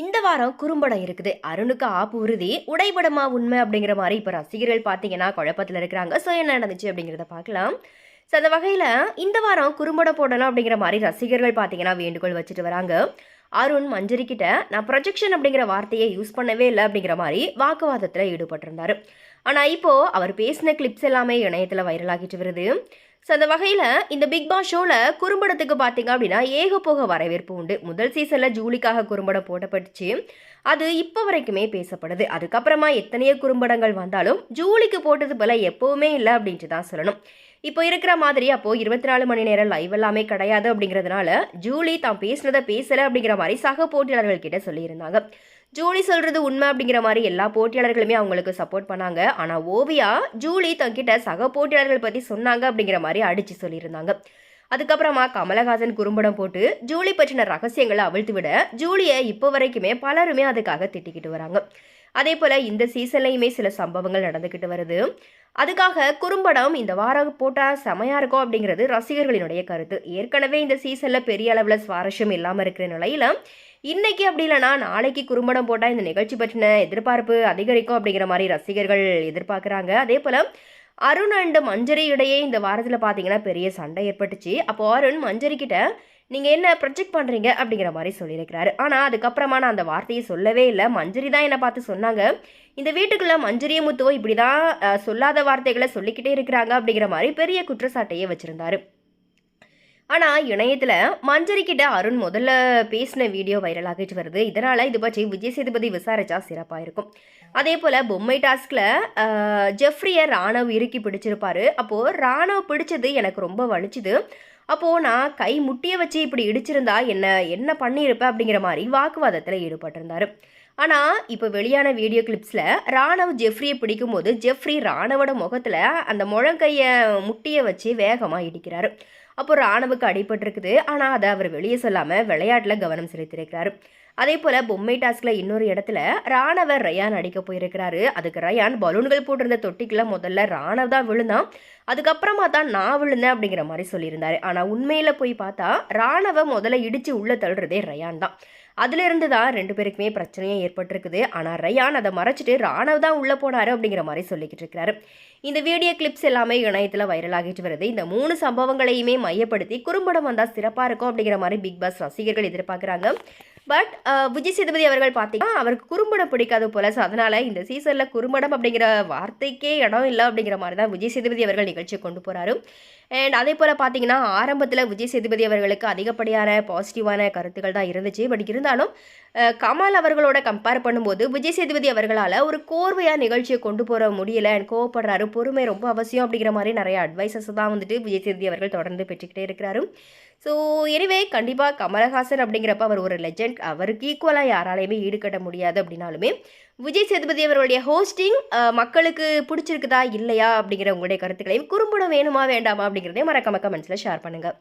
இந்த வாரம் குறும்படம் இருக்குது. அருணுக்கு ஆப்பு உறுதி உடைபடமா உண்மை அப்படிங்கிற மாதிரி இப்போ ரசிகர்கள் பார்த்தீங்கன்னா குழப்பத்தில் இருக்கிறாங்க. ஸோ என்ன நடந்துச்சு அப்படிங்கிறத பார்க்கலாம். ஸோ அந்த வகையில் இந்த வாரம் குறும்படம் போடணும் அப்படிங்கிற மாதிரி ரசிகர்கள் பார்த்தீங்கன்னா வேண்டுகோள் வச்சுட்டு வராங்க. அருண் மஞ்சரிக்கிட்ட நான் ப்ரொஜெக்ஷன் அப்படிங்கிற வார்த்தையை யூஸ் பண்ணவே இல்லை அப்படிங்கிற மாதிரி வாக்குவாதத்தில் ஈடுபட்டிருந்தாரு. ஆனால் இப்போது அவர் பேசின கிளிப்ஸ் எல்லாமே இணையத்தில் வைரலாகிட்டு வருது. ஸோ அந்த வகையில் இந்த பிக் பாஸ் ஷோவில் குறும்படத்துக்கு பார்த்தீங்க அப்படின்னா ஏகப்போக வரவேற்பு உண்டு. முதல் சீசனில் ஜூலிக்காக குறும்படம் போடப்பட்டுச்சு. அது இப்போ வரைக்குமே பேசப்படுது. அதுக்கப்புறமா எத்தனையோ குறும்படங்கள் வந்தாலும் ஜூலிக்கு போட்டது போல எப்போவுமே இல்லை அப்படின்ட்டு தான் சொல்லணும். இப்போ இருக்கிற மாதிரி அப்போது இருபத்தி நாலு மணி நேரம் லைவ் எல்லாமே கிடையாது அப்படிங்கிறதுனால ஜூலி தான் பேசுனதை பேசலை அப்படிங்கிற மாதிரி சக போட்டியாளர்கள் கிட்ட சொல்லியிருந்தாங்க. ஜூலி சொல்கிறது உண்மை அப்படிங்கிற மாதிரி எல்லா போட்டியாளர்களுமே அவங்களுக்கு சப்போர்ட் பண்ணாங்க. ஆனால் ஓவியா ஜூலி தங்கிட்ட சக போட்டியாளர்கள் பற்றி சொன்னாங்க அப்படிங்கிற மாதிரி அடித்து சொல்லியிருந்தாங்க. அதுக்கப்புறமா கமலஹாசன் குறும்படம் போட்டு ஜூலி பற்றின ரகசியங்களை அவிழ்த்து விட ஜூலியை இப்போ வரைக்குமே பலருமே அதுக்காக திட்டிக்கிட்டு வராங்க. அதே போல் இந்த சீசன்லையுமே சில சம்பவங்கள் நடந்துக்கிட்டு வருது. அதுக்காக குறும்படம் இந்த வாரம் போட்டால் செமையாக இருக்கும் அப்படிங்கிறது ரசிகர்களினுடைய கருத்து. ஏற்கனவே இந்த சீசனில் பெரிய அளவில் சுவாரஸ்யம் இல்லாமல் இருக்கிற நிலையில் இன்னைக்கு அப்படி இல்லைனா நாளைக்கு குறும்படம் போட்டால் இந்த நிகழ்ச்சி பற்றின எதிர்பார்ப்பு அதிகரிக்கும் அப்படிங்கிற மாதிரி ரசிகர்கள் எதிர்பார்க்குறாங்க. அதே போல் அருண் அண்டு மஞ்சரி இடையே இந்த வாரத்தில் பார்த்தீங்கன்னா பெரிய சண்டை ஏற்பட்டுச்சு. அப்போ அருண் மஞ்சரி கிட்ட நீங்கள் என்ன ப்ரொஜெக்ட் பண்ணுறீங்க அப்படிங்கிற மாதிரி சொல்லியிருக்கிறாரு. ஆனால் அதுக்கப்புறமா நான் அந்த வார்த்தையை சொல்லவே இல்லை. மஞ்சரி தான் என்னை பார்த்து சொன்னாங்க. இந்த வீட்டுக்குள்ளே மஞ்சரிய முத்துவோ இப்படி தான் சொல்லாத வார்த்தைகளை சொல்லிக்கிட்டே இருக்கிறாங்க அப்படிங்கிற மாதிரி பெரிய குற்றச்சாட்டையே வச்சுருந்தாரு. ஆனால் இணையத்தில் மஞ்சரிக்கிட்ட அருண் முதல்ல பேசின வீடியோ வைரலாகிட்டு வருது. இதனால் இது பற்றி விஜய் சேதுபதி விசாரிச்சா சிறப்பாக இருக்கும். அதே போல் பொம்மை டாஸ்கில் ஜெஃப்ரியை ராணவ் இறுக்கி பிடிச்சிருப்பாரு. அப்போது ராணவ் பிடிச்சது எனக்கு ரொம்ப வலிச்சுது. அப்போது நான் கை முட்டியை வச்சு இப்படி இடிச்சிருந்தா என்ன என்ன பண்ணியிருப்பேன் அப்படிங்கிற மாதிரி வாக்குவாதத்தில் ஈடுபட்டிருந்தார். ஆனால் இப்போ வெளியான வீடியோ கிளிப்ஸில் ராணவ் ஜெஃப்ரியை பிடிக்கும்போது ஜெஃப்ரி ராணவோட முகத்தில் அந்த முழங்கையை முட்டியை வச்சு வேகமாக இடிக்கிறாரு. அப்போ ராணுவுக்கு அடிபட்டிருக்குது. ஆனால் அதை அவர் வெளியே சொல்லாமல் விளையாட்டில் கவனம் செலுத்தியிருக்கிறாரு. அதே போல் பொம்மை டாஸ்கில் இன்னொரு இடத்துல ராணவர் ரயான் அடிக்க போயிருக்கிறாரு. அதுக்கு ரயான் பலூன்கள் போட்டிருந்த தொட்டிக்குள்ள முதல்ல ராணவ் தான் விழுந்தான். அதுக்கப்புறமா தான் நான் விழுந்தேன் அப்படிங்கிற மாதிரி சொல்லியிருந்தாரு. ஆனால் உண்மையில் போய் பார்த்தா ராணவ முதல்ல இடித்து உள்ளே தள்ளுறதே ரயான் தான். அதுலேருந்து தான் ரெண்டு பேருக்குமே பிரச்சனையும் ஏற்பட்டிருக்குது. ஆனால் ரயான் அதை மறைச்சிட்டு ராணவ் தான் உள்ளே போனார் அப்படிங்கிற மாதிரி சொல்லிக்கிட்டு இருக்கிறாரு. இந்த வீடியோ கிளிப்ஸ் எல்லாமே இணையத்தில் வைரலாகிட்டு வருது. இந்த மூணு சம்பவங்களையுமே மையப்படுத்தி குறும்படம் வந்தால் சிறப்பாக இருக்கும் அப்படிங்கிற மாதிரி பிக் பாஸ் ரசிகர்கள் எதிர்பார்க்குறாங்க. பட் uh, விஜய் சேதுபதி அவர்கள் பார்த்தீங்கன்னா அவருக்கு குறும்படம் பிடிக்காது போல. ஸோ அதனால் இந்த சீசனில் குறும்படம் அப்படிங்கிற வார்த்தைக்கே இடம் இல்லை அப்படிங்கிற மாதிரி தான் விஜய் சேதுபதி அவர்கள் நிகழ்ச்சியை கொண்டு போகிறாரு அண்ட் அதே போல் பார்த்தீங்கன்னா ஆரம்பத்தில் விஜய் சேதுபதி அவர்களுக்கு அதிகப்படியான பாசிட்டிவான கருத்துக்கள் தான் இருந்துச்சு. பட் இருந்தாலும் கமல் அவர்களோட கம்பேர் பண்ணும்போது விஜய் சேதுபதி அவர்களால் ஒரு கோர்வையாக நிகழ்ச்சியை கொண்டு போகிற முடியலை. அண்ட் கோவப்படுறாரு. பொறுமை ரொம்ப அவசியம் அப்படிங்கிற மாதிரி நிறைய அட்வைசஸ் தான் வந்துட்டு விஜய் சேதுபதி அவர்கள் தொடர்ந்து பெற்றுக்கிட்டே இருக்கிறாரு. ஸோ எனிவே கண்டிப்பாக கமலஹாசன் அப்படிங்கிறப்ப அவர் ஒரு லெஜண்ட் அவருக்கு ஈக்குவலாக யாராலையுமே ஈடுகட்ட முடியாது அப்படின்னாலுமே விஜய் சேதுபதி அவருடைய ஹோஸ்டிங் மக்களுக்கு பிடிச்சிருக்குதா இல்லையா அப்படிங்கிற உங்களுடைய கருத்துக்களையும் குறும்படம் வேணுமா வேண்டாமா அப்படிங்கிறதையும் மறக்காம கமெண்ட்ஸில் ஷேர் பண்ணுங்கள்